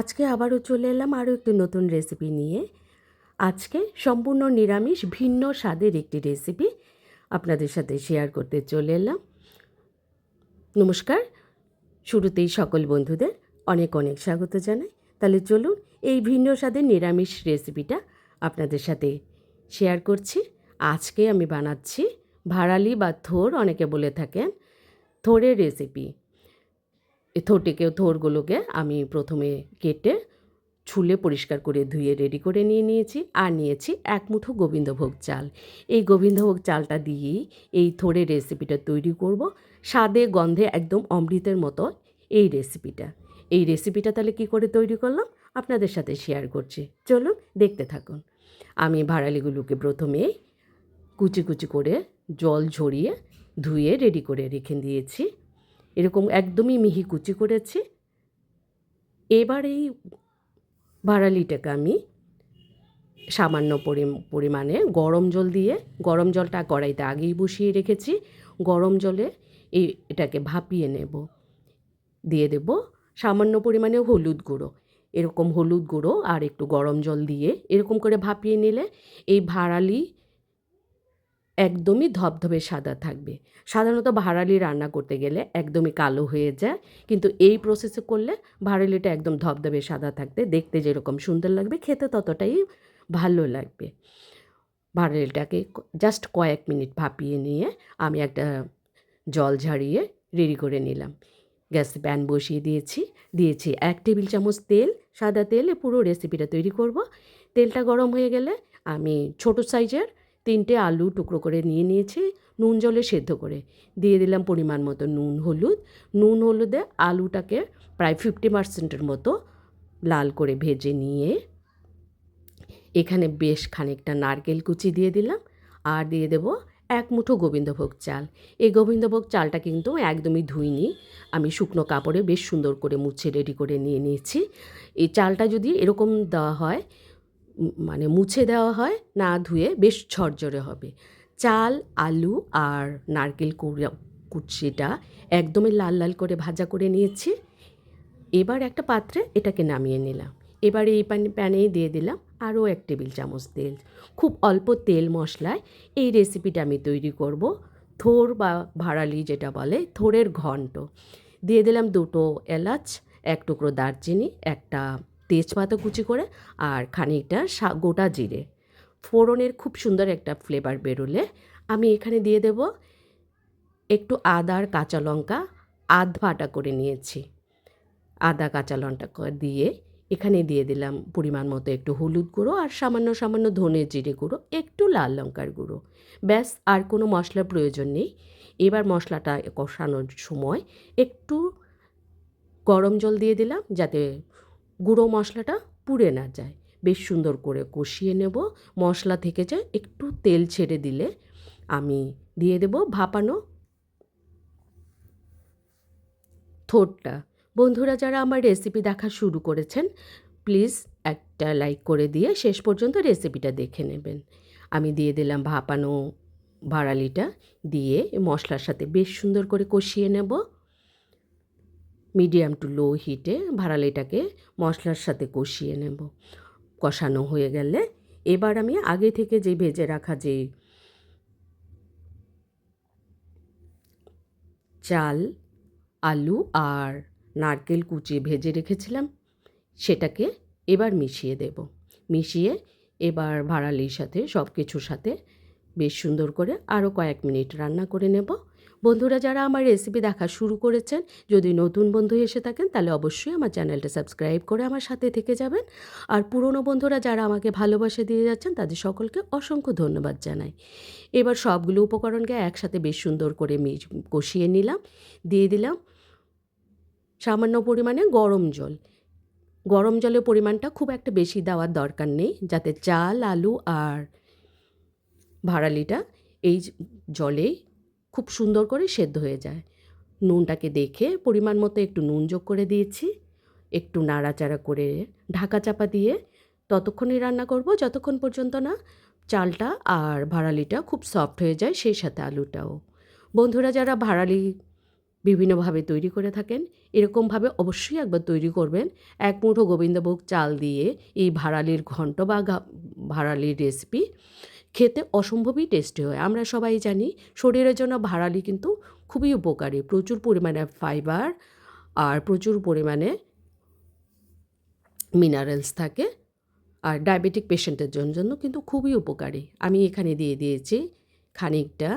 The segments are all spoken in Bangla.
আজকে আবারও চলে এলাম আরও একটি নতুন রেসিপি নিয়ে। আজকে সম্পূর্ণ নিরামিষ, ভিন্ন স্বাদের একটি রেসিপি আপনাদের সাথে শেয়ার করতে চলে এলাম। নমস্কার, শুরুতেই সকল বন্ধুদের অনেক অনেক স্বাগত জানাই। তাহলে চলুন এই ভিন্ন স্বাদের নিরামিষ রেসিপিটা আপনাদের সাথে শেয়ার করছি। আজকে আমি বানাচ্ছি ভাড়ালি বা থোর, অনেকে বলে থাকেন থোরের রেসিপি এ থোরটিকে, থোরগুলোকে আমি প্রথমে কেটে ছুলে পরিষ্কার করে ধুয়ে রেডি করে নিয়ে নিয়েছি। আর নিয়েছি এক মুঠো গোবিন্দভোগ চাল। এই গোবিন্দভোগ চালটা দিয়েই এই থোড়ের রেসিপিটা তৈরি করব। স্বাদে, গন্ধে একদম অমৃতের মতো এই রেসিপিটা এই রেসিপিটা তাহলে কী করে তৈরি করলাম? আপনাদের সাথে শেয়ার করছি। চলুন দেখতে থাকুন। আমি ভাড়ালিগুলোকে প্রথমে কুচি কুচি করে জল ঝরিয়ে ধুয়ে রেডি করে রেখে দিয়েছি। এরকম একদমই মিহি কুচি করেছি। এবার এই ভাড়ালিটাকে আমি সামান্য পরি- পরিমাণে গরম জল দিয়ে, গরম জলটা কড়াইতে আগেই বসিয়ে রেখেছি। গরম জলে এই এটাকে ভাপিয়ে নেব। দিয়ে দেব সামান্য পরিমাণে হলুদ গুঁড়ো। এরকম হলুদ গুঁড়ো আর একটু গরম জল দিয়ে এরকম করে ভাপিয়ে নিলে এই ভাড়ালি একদমই ধবধবে সাদা থাকবে। সাধারণত ভাড়ালি রান্না করতে গেলে একদমই কালো হয়ে যায়, কিন্তু এই প্রসেসে করলে ভাড়ালিটা একদম ধবধবে সাদা থাকতে, দেখতে যেরকম সুন্দর লাগবে, খেতে ততটাই ভালো লাগবে। ভাড়ালিটাকে জাস্ট কয়েক মিনিট ভাপিয়ে নিয়ে আমি একটা জল ঝাড়িয়ে রেডি করে নিলাম। গ্যাসে প্যান বসিয়ে দিয়েছি দিয়েছি এক টেবিল চামচ তেল, সাদা তেল পুরো রেসিপিটা তৈরি করব। তেলটা গরম হয়ে গেলে আমি ছোট সাইজের তিনটে আলু টুকরো করে নিয়ে নিয়েছি, নুন জলে সেদ্ধ করে। দিয়ে দিলাম পরিমাণ মতো নুন, হলুদ। নুন, হলুদে আলুটাকে প্রায় ফিফটি পার্সেন্টের মতো লাল করে ভেজে নিয়ে এখানে বেশ খানিকটা নারকেল কুচি দিয়ে দিলাম আর দিয়ে দেব এক মুঠো গোবিন্দভোগ চাল। এই গোবিন্দভোগ চালটা কিন্তু একদমই ধুইনি, আমি শুকনো কাপড়ে বেশ সুন্দর করে মুছে রেডি করে নিয়ে নিয়েছি। এই চালটা যদি এরকম দেওয়া হয় মানে মুছে দেওয়া হয়, না ধুয়ে বেশ ঝরঝরে হবে। চাল, আলু আর নারকেল কুড়া- কুচিটা একদমই লাল লাল করে ভাজা করে নিয়েছি। এবার একটা পাত্রে এটাকে নামিয়ে নিলাম। এবার এই পানি, প্যানেই দিয়ে দিলাম আরও এক টেবিল চামচ তেল। খুব অল্প তেল মশলায় এই রেসিপিটা আমি তৈরি করব। থোর বা ভাড়ালি যেটা বলে, থোরের ঘন্ট। দিয়ে দিলাম দুটো এলাচ, এক টুকরো দারচিনি, একটা তেজপাতা কুচি করে আর খানিকটা গোটা জিরে। ফোড়নের খুব সুন্দর একটা ফ্লেভার বেরোলে আমি এখানে দিয়ে দেব একটু আদা আর কাঁচা লঙ্কা। আধ বাটা করে নিয়েছি। আদা, কাঁচা লঙ্কা দিয়ে এখানে দিয়ে দিলাম পরিমাণ মতো একটু হলুদ গুঁড়ো আর সামান্য সামান্য ধনে জিরে গুঁড়ো, একটু লাল লঙ্কার গুঁড়ো। ব্যাস, আর কোনো মশলার প্রয়োজন নেই। এবার মশলাটা কষানোর সময় একটু গরম জল দিয়ে দিলাম যাতে গুঁড়ো মশলাটা পুড়ে না যায়। বেশ সুন্দর করে কষিয়ে নেব। মশলা থেকে যে একটু তেল ছেড়ে দিলে আমি দিয়ে দেব ভাপানো থোটটা। বন্ধুরা, যারা আমার রেসিপি দেখা শুরু করেছেন প্লিজ একটা লাইক করে দিয়ে শেষ পর্যন্ত রেসিপিটা দেখে নেবেন। আমি দিয়ে দিলাম ভাপানো ভাড়ালিটা দিয়ে মশলার সাথে বেশ সুন্দর করে কষিয়ে নেব। মিডিয়াম টু লো হিটে ভাড়ালিটাকে মশলার সাথে কষিয়ে নেব। কষানো হয়ে গেলে এবার আমি আগে থেকে যে ভেজে রাখা যে চাল, আলু আর নারকেল কুচি ভেজে রেখেছিলাম, সেটাকে এবার মিশিয়ে দেব। মিশিয়ে এবার ভাড়ালির সাথে সব কিছুর সাথে বেশ সুন্দর করে আরও কয়েক মিনিট রান্না করে নেব। বন্ধুরা, যারা আমার রেসিপি দেখা শুরু করেছেন, যদি নতুন বন্ধু এসে থাকেন, তাহলে অবশ্যই আমার চ্যানেলটা সাবস্ক্রাইব করে আমার সাথে থেকে যাবেন। আর পুরনো বন্ধুরা, যারা আমাকে ভালোবাসা দিয়ে যাচ্ছেন, তাদের সকলকে অসংখ্য ধন্যবাদ জানাই। এবার সবগুলো উপকরণকে একসাথে বেশ সুন্দর করে কষিয়ে নিলাম। দিয়ে দিলাম সামান্য পরিমাণে গরম জল। গরম জলের পরিমাণটা খুব একটা বেশি দেওয়ার দরকার নেই, যাতে চাল, আলু আর ভাড়ালিটা এই জলেই খুব সুন্দর করে সেদ্ধ হয়ে যায়। নুনটাকে দেখে পরিমাণ মতো একটু নুন যোগ করে দিয়েছি। একটু নাড়াচাড়া করে ঢাকা চাপা দিয়ে ততক্ষণই রান্না করব। যতক্ষণ পর্যন্ত না চালটা আর ভাড়ালিটা খুব সফট হয়ে যায়, সেই সাথে আলুটাও। বন্ধুরা, যারা ভাড়ালি বিভিন্নভাবে তৈরি করে থাকেন, এরকমভাবে অবশ্যই একবার তৈরি করবেন। এক মুঠো গোবিন্দভোগ চাল দিয়ে এই ভাড়ালির ঘন্ট বা ভাড়ালির রেসিপি খেতে অসম্ভবই টেস্টি হয়। আমরা সবাই জানি শরীরের জন্য ভাড়ালি কিন্তু খুবই উপকারী। প্রচুর পরিমাণে ফাইবার আর প্রচুর পরিমাণে মিনারেলস থাকে। আর ডায়াবেটিক পেশেন্টের জন্য কিন্তু খুবই উপকারী। আমি এখানে দিয়ে দিয়েছি খানিকটা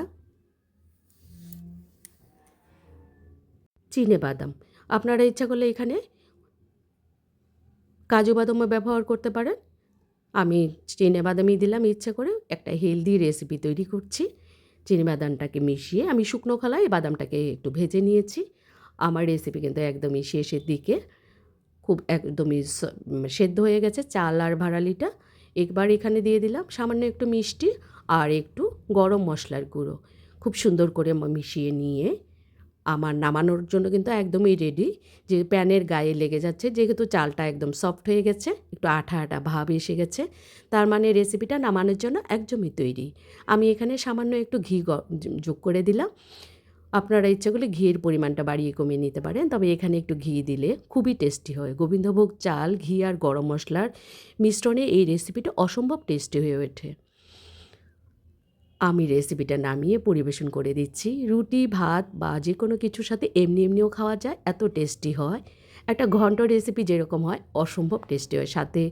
চিনে বাদাম। আপনারা ইচ্ছা করলে এখানে কাজু বাদামও ব্যবহার করতে পারেন। আমি চিনে বাদামই দিলাম, ইচ্ছা করে একটা হেলদি রেসিপি তৈরি করছি। চিনি বাদামটাকে মিশিয়ে আমি শুকনো খোলায় বাদামটাকে একটু ভেজে নিয়েছি। আমার রেসিপি কিন্তু একদমই শেষের দিকে। খুব একদমই সেদ্ধ হয়ে গেছে চাল আর ভাড়ালিটা। একবার এখানে দিয়ে দিলাম সামান্য একটু মিষ্টি আর একটু গরম মশলার গুঁড়ো। খুব সুন্দর করে মিশিয়ে নিয়ে আমার নামানোর জন্য কিন্তু একদমই রেডি যে প্যানের গায়ে লেগে যাচ্ছে, যেহেতু চালটা একদম সফট হয়ে গেছে, একটু আঠা আঠা ভাব এসে গেছে, তার মানে রেসিপিটা নামানোর জন্য একদমই তৈরি। আমি এখানে সামান্য একটু ঘি যোগ করে দিলাম। আপনারা ইচ্ছা করলে ঘিয়ের পরিমাণটা বাড়িয়ে কমিয়ে নিতে পারেন, তবে এখানে একটু ঘি দিলে খুবই টেস্টি হয়। গোবিন্দভোগ চাল, ঘি আর গরম মশলার মিশ্রণে এই রেসিপিটা অসম্ভব টেস্টি হয়ে ওঠে। আমি রেসিপিটা নামিয়ে পরিবেশন করে দিচ্ছি। রুটি, ভাত বা যে কোনো কিছুর সাথে এমনি এমনিও খাওয়া যায়, এত টেস্টি হয়। একটা ঘন্ট রেসিপি যেরকম হয়, অসম্ভব টেস্টি হয়। সাথে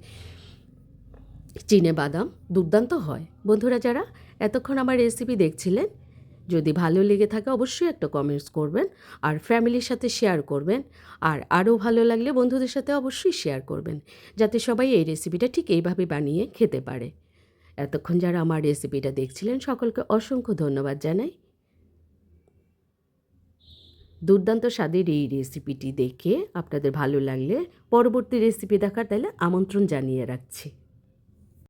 চিনে বাদাম দুর্দান্ত হয়। বন্ধুরা যারা এতক্ষণ আমার রেসিপি দেখছিলেন, যদি ভালো লেগে থাকে অবশ্যই একটা কমেন্টস করবেন আর ফ্যামিলির সাথে শেয়ার করবেন। আর আরও ভালো লাগলে বন্ধুদের সাথে অবশ্যই শেয়ার করবেন, যাতে সবাই এই রেসিপিটা ঠিক এইভাবে বানিয়ে খেতে পারে। এতক্ষণ যারা আমার রেসিপিটা দেখছিলেন, সকলকে অসংখ্য ধন্যবাদ জানাই। দুর্দান্ত স্বাদের এই রেসিপিটি দেখে আপনাদের ভালো লাগলে পরবর্তী রেসিপি দেখার তাহলে আমন্ত্রণ জানিয়ে রাখছি।